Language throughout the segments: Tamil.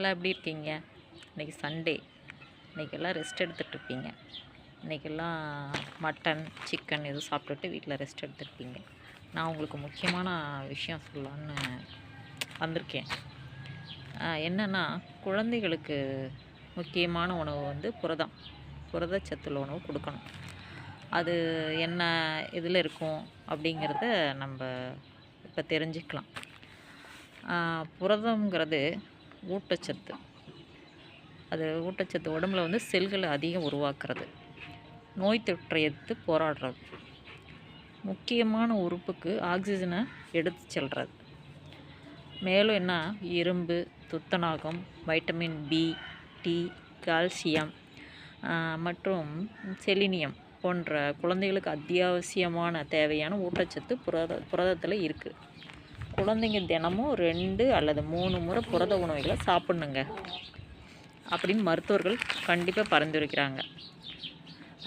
எல்லாம் எப்படி இருக்கீங்க? இன்றைக்கி சண்டே இன்றைக்கெல்லாம் ரெஸ்ட் எடுத்துகிட்ருப்பீங்க இன்றைக்கெல்லாம் மட்டன் சிக்கன் எதுவும் சாப்பிட்டுட்டு வீட்டில் ரெஸ்ட் எடுத்துருப்பீங்க நான் உங்களுக்கு முக்கியமான விஷயம் சொல்லலான்னு வந்திருக்கேன். என்னென்னா குழந்தைகளுக்கு முக்கியமான உணவு வந்து புரதம். புரதச்சத்துள்ள உணவு கொடுக்கணும். அது என்ன இதில் இருக்கும் அப்படிங்கிறத நம்ம இப்போ தெரிஞ்சுக்கலாம். புரதங்கிறது ஊட்டச்சத்து. அது ஊட்டச்சத்து உடம்புல வந்து செல்களை அதிகம் உருவாக்குறது. நோய் தொற்றை எடுத்து போராடுறது. முக்கியமான உறுப்புக்கு ஆக்சிஜனை எடுத்து செல்கிறது மேலும் என்ன? இரும்பு துத்தநாகம் வைட்டமின் பி டி கால்சியம் மற்றும் செலினியம் போன்ற குழந்தைகளுக்கு அத்தியாவசியமான தேவையான ஊட்டச்சத்து புரத புரதத்தில் இருக்குது குழந்தைங்க தினமும் ரெண்டு அல்லது மூணு முறை புரத உணவுகளை சாப்பிட்ணுங்க. அப்படின்னு மருத்துவர்கள் கண்டிப்பாக பரிந்துரைக்கிறாங்க.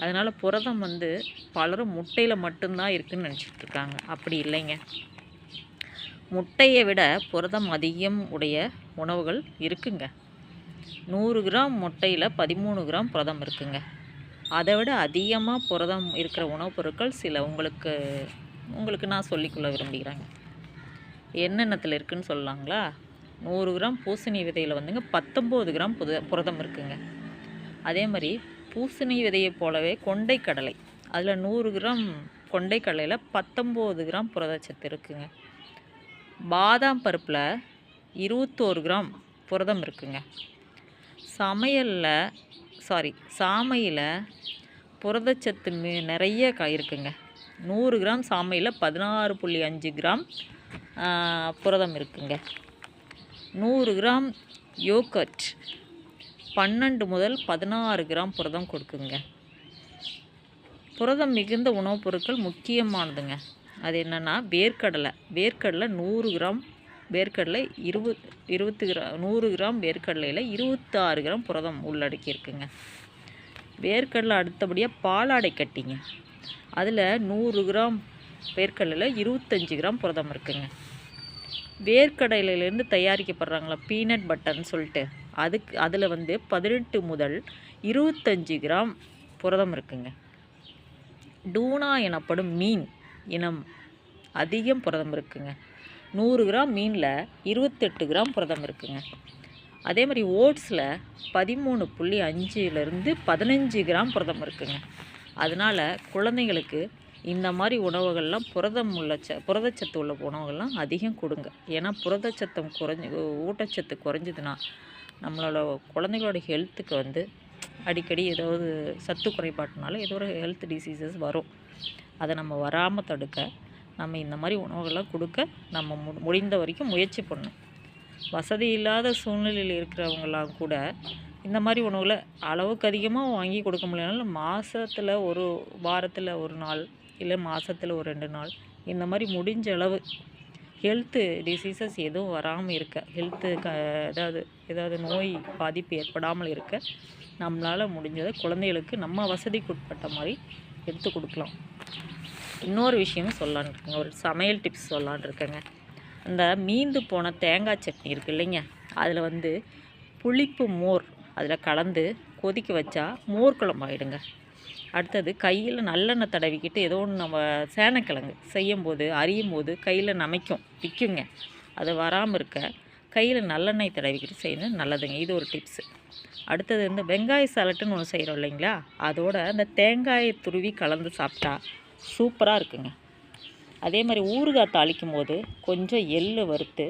அதனால் புரதம் வந்து பலரும் முட்டையில் மட்டும்தான் இருக்குதுன்னு நினச்சிட்டு இருக்காங்க. அப்படி இல்லைங்க. முட்டையை விட புரதம் அதிகம் உடைய உணவுகள் இருக்குங்க. நூறு கிராம் முட்டையில் பதிமூணு கிராம் புரதம் இருக்குங்க. அதை விட அதிகமாக புரதம் இருக்கிற உணவுப் பொருட்கள் சில உங்களுக்கு உங்களுக்கு நான் சொல்லிக்கொள்ள விரும்புகிறேங்க. என்னென்னத்தில் இருக்குதுன்னு சொல்லலாங்களா? நூறு கிராம் பூசணி விதையில் வந்துங்க பத்தொம்போது கிராம் புத புரதம் இருக்குங்க. அதே மாதிரி பூசணி விதையை போலவே கொண்டைக்கடலை. அதில் நூறு கிராம் கொண்டைக்கடலையில் பத்தொம்போது கிராம் புரதச்சத்து இருக்குங்க. பாதாம் பருப்பில் இருபத்தோரு கிராம் புரதம் இருக்குங்க. சமையலில் சாரி சாமையில் புரதச்சத்து நிறைய க இருக்குங்க. நூறு கிராம் சாமையில் பதினாறு புள்ளி அஞ்சு கிராம் புரதம் இருக்குங்க. நூறு கிராம் யோகட் பன்னெண்டு முதல் பதினாறு கிராம் புரதம் கொடுக்குங்க. புரதம் மிகுந்த உணவுப் பொருட்கள் முக்கியமானதுங்க. அது என்னென்னா வேர்க்கடலை. வேர்க்கடலை நூறு கிராம் வேர்க்கடலை இருபது இருபத்து கிரா நூறு கிராம் வேர்க்கடலையில் இருபத்தாறு கிராம் புரதம் உள்ளடக்கி இருக்குங்க வேர்க்கடலை அடுத்தபடியாக பாலாடை கட்டிங்க. அதில் நூறு கிராம் வேர்க்கடலையில் இருபத்தஞ்சி கிராம் புரதம் இருக்குங்க. வேர்க்கடலையிலேருந்து தயாரிக்கப்படுறாங்களா? பீனட் பட்டர்னு சொல்லிட்டு. அதுக்கு அதில் வந்து பதினெட்டு முதல் இருபத்தஞ்சி கிராம் புரதம் இருக்குங்க. டூனா எனப்படும் மீன் இனம் அதிகம் புரதம் இருக்குங்க. நூறு கிராம் மீனில் இருபத்தெட்டு கிராம் புரதம் இருக்குங்க. அதே மாதிரி ஓட்ஸில் பதிமூணு புள்ளி அஞ்சுலேருந்து பதினஞ்சு கிராம் புரதம் இருக்குங்க. அதனால் குழந்தைங்களுக்கு இந்த மாதிரி உணவுகள்லாம் புரதம் உள்ள ச புரதச்சத்து உள்ள உணவுகள்லாம் அதிகம் கொடுங்க. ஏன்னா புரதச்சத்தம் குறைஞ்சி ஊட்டச்சத்து குறைஞ்சதுன்னா நம்மளோட குழந்தைகளோட ஹெல்த்துக்கு வந்து அடிக்கடி ஏதாவது சத்து குறைபாட்டினால ஏதோ ஒரு ஹெல்த் டிசீசஸ் வரும். அதை நம்ம வராமல் தடுக்க நம்ம இந்த மாதிரி உணவுகள்லாம் கொடுக்க நம்ம மு முடிந்த வரைக்கும் முயற்சி பண்ணணும். வசதி இல்லாத சூழ்நிலையில் இருக்கிறவங்களாம் கூட இந்த மாதிரி உணவுகளை அளவுக்கு அதிகமாக வாங்கி கொடுக்க முடியலனாலும் மாதத்தில் ஒரு வாரத்தில் ஒரு நாள் இல்லை மாதத்தில் ஒரு ரெண்டு நாள். இந்த மாதிரி முடிஞ்ச அளவு ஹெல்த்து டிசீசஸ் எதுவும் வராமல் இருக்க. ஹெல்த்து க ஏதாவது ஏதாவது நோய் பாதிப்பு ஏற்படாமல் இருக்க. நம்மளால் முடிஞ்சதை குழந்தைகளுக்கு நம்ம வசதிக்கு உட்பட்ட மாதிரி எடுத்து கொடுக்கலாம். இன்னொரு விஷயம் சொல்லலான்னு இருக்கேங்க. ஒரு சமையல் டிப்ஸ் சொல்லலான்னு இருக்கேங்க. அந்த மீந்து போன தேங்காய் சட்னி இருக்கு இல்லைங்க. அதில் வந்து புளிப்பு மோர் அதில் கலந்து கொதிக்க வச்சா மோர் குழம்பாயிடுங்க அடுத்தது கையில் நல்லெண்ணெய் தடவிக்கிட்டு ஏதோ ஒன்று நம்ம சேனக்கிழங்கு செய்யும்போது அரியும் போது கையில் நமைக்கும் விற்குங்க அது வராமல் இருக்க கையில் நல்லெண்ணெய் தடவிக்கிட்டு செய்யணும் நல்லதுங்க. இது ஒரு டிப்ஸு அடுத்தது வந்து வெங்காய சாலட்டுன்னு ஒன்று செய்கிறோம் இல்லைங்களா? அதோட அந்த தேங்காயை துருவி கலந்து சாப்பிட்டா சூப்பராக இருக்குங்க. அதே மாதிரி ஊறுகாய் தாளிக்கும் போது கொஞ்சம் எள்ளு வறுத்து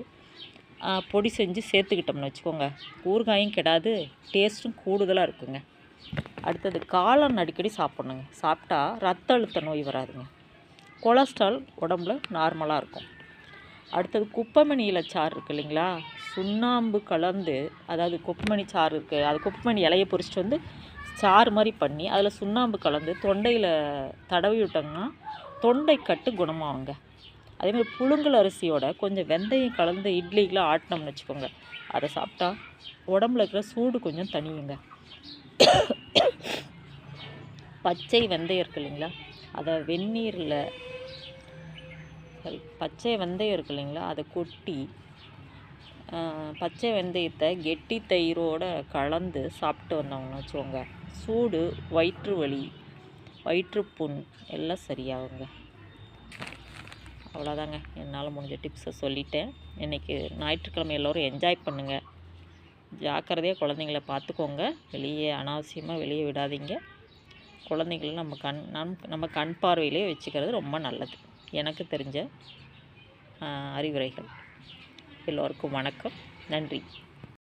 பொடி செஞ்சு சேர்த்துக்கிட்டோம்னு வச்சுக்கோங்க. ஊறுகாயும் கெடாது டேஸ்ட்டும் கூடுதலாக இருக்குங்க. அடுத்தது காளான் அடிக்கடி சாப்பிட்ணுங்க. சாப்பிட்டா ரத்த அழுத்த நோய் வராதுங்க. கொலஸ்ட்ரால் உடம்புல நார்மலாக இருக்கும். அடுத்தது குப்பைமணியில் இலை சாறு இருக்கு இல்லைங்களா? சுண்ணாம்பு கலந்து அதாவது குப்பைமணி சாறு இருக்குது அது குப்பைமணி இலையை பொறிச்சிட்டு வந்து சாறு மாதிரி பண்ணி அதில் சுண்ணாம்பு கலந்து தொண்டையில் தடவி விட்டோம்னா தொண்டை கட்டு குணமாகுங்க. அதேமாதிரி புழுங்கல் அரிசியோட கொஞ்சம் வெந்தயம் கலந்து இட்லிக்கெலாம் ஆட்டினோம்னு வச்சுக்கோங்க. அதை சாப்பிட்டா உடம்புல இருக்கிற சூடு கொஞ்சம் தனியுங்க பச்சை வெந்தயம் இருக்கு இல்லைங்களா? அதை வெந்நீரில் சாரி பச்சை வெந்தயம் இருக்கு இல்லைங்களா? அதை கொட்டி பச்சை வெந்தயத்தை கெட்டி தயிரோட கலந்து சாப்பிட்டு வந்தோம்னு வச்சுக்கோங்க. சூடு வயிற்று வலி வயிற்றுப்புண் எல்லாம் சரியாகுங்க. அவ்வளோதாங்க என்னால் முடிஞ்ச டிப்ஸை சொல்லிட்டேன். இன்றைக்கி ஞாயிற்றுக்கிழமை எல்லோரும் என்ஜாய் பண்ணுங்கள் ஜாக்கிரதையாக குழந்தைங்கள பார்த்துக்கோங்க. வெளியே அனாவசியமாக வெளியே விடாதீங்க. குழந்தைங்கள நம்ம கண் நம் நம்ம கண் பார்வையிலே வச்சுக்கிறது ரொம்ப நல்லது. எனக்கு தெரிஞ்ச அறிவுரைகள். எல்லோருக்கும் வணக்கம். நன்றி.